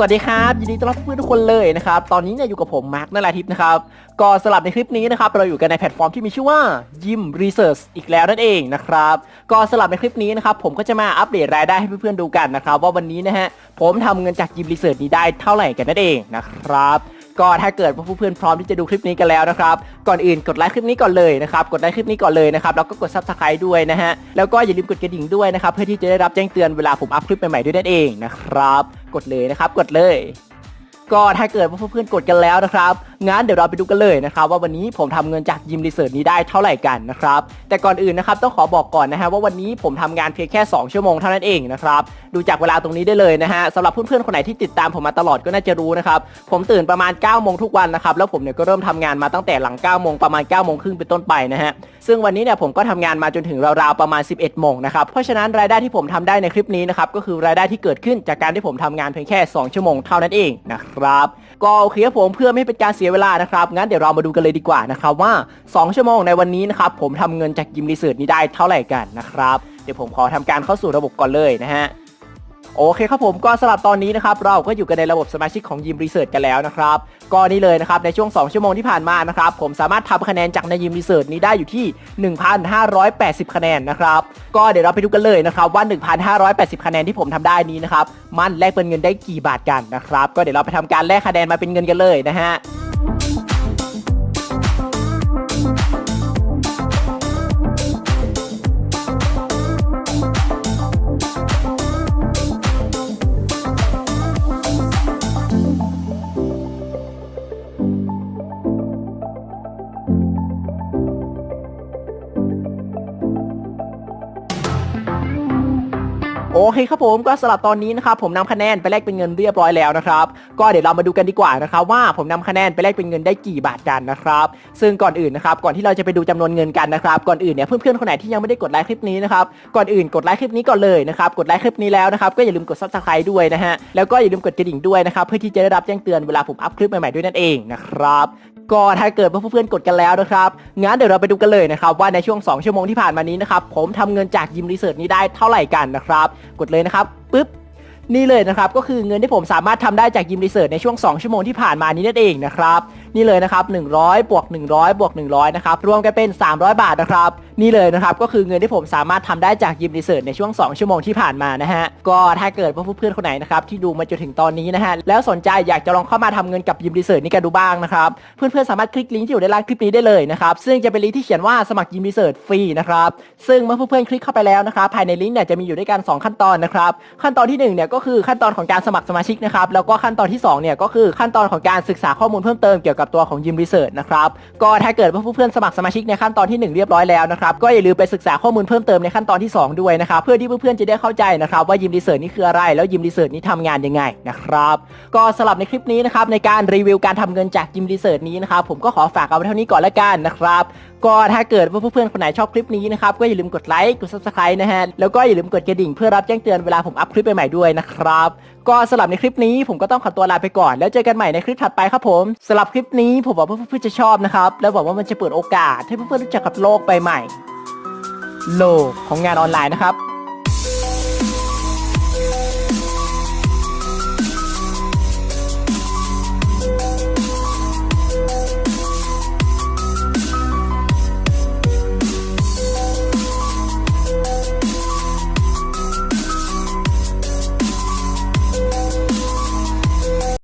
วัสดีครับยินดีต้อนรับเพื่อนทุกคนเลยนะครับตอนนี้เนี่ยอยู่กับผมมาร์คนราทิพย์นะครับก็สลับในคลิปนี้นะครับเราอยู่กันในแพลตฟอร์มที่มีชื่อว่ายิมรีเสิร์ชอีกแล้วนั่นเองนะครับก็สลับในคลิปนี้นะครับผมก็จะมาอัปเดตรายได้ให้เพื่อนๆดูกันนะครับว่าวันนี้นะฮะผมทำเงินจากยิมรีเสิร์ชนี้ได้เท่าไหร่กันนั่นเองนะครับ ก็ถ้าเกิดว่าเพื่อนๆพร้อมที่จะดูคลิปนี้กันแล้วนะครับ ก่อนอื่นกดไลค์คลิปนี้ก่อนเลยนะครับ กดไลค์คลิปนี้ก่อนเลยนะครับ แล้วก็กดซับสไครต์ด้วยนะฮะ แล้วก็อย่าลืมกดกระดิ่งด้วยนะครับ เพื่อที่จะได้รับแจ้งเตือนเวลาผมอัพคลิปใหม่ๆด้วยนั่นเองนะครับ กดเลยนะครับ กดเลย ก็ถ้าเกิดว่าเพื่อนๆกดกันแล้วนะครับงั้นเดี๋ยวเราไปดูกันเลยนะครับว่าวันนี้ผมทำเงินจากยิมรีเสิร์ชนี้ได้เท่าไหร่กันนะครับแต่ก่อนอื่นนะครับต้องขอบอกก่อนนะฮะว่าวันนี้ผมทำงานเพียงแค่ 2 ชั่วโมงเท่านั้นเองนะครับดูจากเวลาตรงนี้ได้เลยนะฮะสำหรับเพื่อนๆคนไหนที่ติดตามผมมาตลอดก็น่าจะรู้นะครับผมตื่นประมาณ9ก้าโมงทุกวันนะครับแล้วผมเนี่ยก็เริ่มทำงานมาตั้งแต่หลัง9ก้าโมงประมาณ9ก้าโมงครึ่งเป็นต้นไปนะฮะซึ่งวันนี้เนี่ยผมก็ทำงานมาจนถึงราวๆประมาณ 11บเอ็ดโมงนะครับเพราะฉะนั้นรายได้ที่ผมทำได้ในคลิปนี้นะครับก็คือรายได้ที่เกิดขึ้นจากการที่ผมทำงานเพียงแค่ 2 ชั่วโมงเท่านั้นเองนะครับก็โอเคครับผมเพื่อไม่เป็นการเสียเวลานะครับ งั้นเดี๋ยวเรามาดูกันเลยดีกว่านะครับว่า 2 ชั่วโมงในวันนี้นะครับผมทำเงินจากยิมรีเสิร์ชนี้ได้เท่าไหร่กันนะครับ เดี๋ยวผมขอทำการเข้าสู่ระบบก่อนเลยนะฮะ โอเคครับผมก็สำหรับตอนนี้นะครับเราก็อยู่กันในระบบสมาชิกของยิมรีเสิร์ชกันแล้วนะครับก็นี่เลยนะครับในช่วง 2 ชั่วโมงที่ผ่านมานะครับผมสามารถทำคะแนนจากในยิมรีเสิร์ชนี้ได้อยู่ที่ 1,580 คะแนนนะครับก็เดี๋ยวเราไปดูกันเลยนะครับว่า 1,580 คะแนนที่ผมทำได้นี้นะครับมันแลกเป็นเงินได้กี่บาทกันนะครับก็เดี๋ยวเราไปทำการแลกคะแนนมาเป็นเงินกันเลยนะฮะ โอเคครับผมก็สำหรับตอนนี้นะครับผมนำคะแนนไปแลกเป็นเงินเรียบร้อยแล้วนะครับก็เดี๋ยวเรามาดูกันดีกว่านะครับว่าผมนำคะแนนไปแลกเป็นเงินได้กี่บาทกันนะครับซึ่งก่อนอื่นนะครับก่อนที่เราจะไปดูจำนวนเงินกันนะครับก่อนอื่นเนี่ยเพื่อนๆคนไหนที่ยังไม่ได้กดไลค์คลิปนี้นะครับก่อนอื่นกดไลค์คลิปนี้ก่อนเลยนะครับกดไลค์คลิปนี้แล้วนะครับก็อย่าลืมกด subscribe ด้วยนะฮะแล้วก็อย่าลืมกดกระดิ่งด้วยนะครับเพื่อที่จะได้รับแจ้งเตือนเวลาผมอัพคลิปใหม่ๆด้วยนั่นเองนะครับ ก็ถ้าเกิดว่าเพื่อนๆกดกันแล้วนะครับงั้นเดี๋ยวเราไปดูกันเลยนะครับว่าในช่วง 2 ชั่วโมงที่ผ่านมานี้นะครับผมทำเงินจากยิมรีเสิร์ชนี้ได้เท่าไหร่กันนะครับกดเลยนะครับปึ๊บ นี่เลยนะครับก็คือเงินที่ผมสามารถทำได้จากยิมรีเสิร์ชในช่วง 2 ชั่วโมงที่ผ่านมานี้นั่นเองนะครับนี่เลยนะครับ100บวก100บวก100นะครับรวมกันเป็น 300 บาทนะครับนี่เลยนะครับก็คือเงินที่ผมสามารถทำได้จากยิมรีเสิร์ชในช่วง 2 ชั่วโมงที่ผ่านมานะฮะก็ถ้าเกิดว่าเพื่อนๆคนไหนนะครับที่ดูมาจนถึงตอนนี้นะฮะแล้วสนใจอยากจะลองเข้ามาทำเงินกับยิมรีเสิร์ชนี่กันดูบ้างนะครับเพื่อนๆสามารถคลิกลิงก์ที่อยู่ในล่างคลิปนี้ได้เลยนะครับซึ่งจะเป็นลิงก์ที่เขียนว่าสมัครยิมรีเสิร์ชฟรีนะครับซึ่งเมื่อเพื่อนๆคลิกเข้าไปแล้วนะครับภายในลิงก์เนี่ยจะมีอยู่ด้วยกันสองขั้นตอนนะครับขั้นตอนที่หนึ่งเนี่ยก็คือขั้นตอนของการสมัครสมาชิกนะครับแล้วก็ขั้นตอนที่สองเนี่ยก็คือขั้นตอนของการศึกษาข้อมูลเพิ่มเติมเกี่ยวกับตัวของยิมรีเสิร์ชนะครับก็ถ้าเกิดว่าเพื่อนๆสมัครสมาชิกในขั้นตอนที่หนึ่งเรียบร้อยแล้วนะครับก็อย่าลืมไปศึกษาข้อมูลเพิ่มเติมในขั้นตอนที่สองด้วยนะครับเพื่อที่เพื่อนๆจะได้เข้าใจนะครับว่ายิมรีเสิร์ชนี่คืออะไร แล้วยิมรีเสิร์ชนี่ทำงานยังไงนะครับก็สำหรับในคลิปนี้นะครับในการรีวิวการทำเงินจากยิมรีเสิร์ชนี้นะครับผมก็ขอฝากเอาไว้เท่านี้ก่อนละกันนะครับ ก็ถ้าเกิดว่าเพื่อนๆคนไหนชอบคลิปนี้นะครับก็อย่าลืมกดไลค์กด subscribe นะฮะแล้วก็อย่าลืมกดกระดิ่งเพื่อรับแจ้งเตือนเวลาผมอัพคลิปใหม่ๆด้วยนะครับก็สำหรับในคลิปนี้ผมก็ต้องขอตัวลาไปก่อน แล้วเจอกันใหม่ในคลิปถัดไปครับผมสำหรับคลิปนี้ผมหวังว่าเพื่อนๆจะชอบนะครับแล้วหวังว่ามันจะเปิดโอกาสให้เพื่อนๆรู้จักกับโลกใบใหม่ โลกของงานออนไลน์นะครับ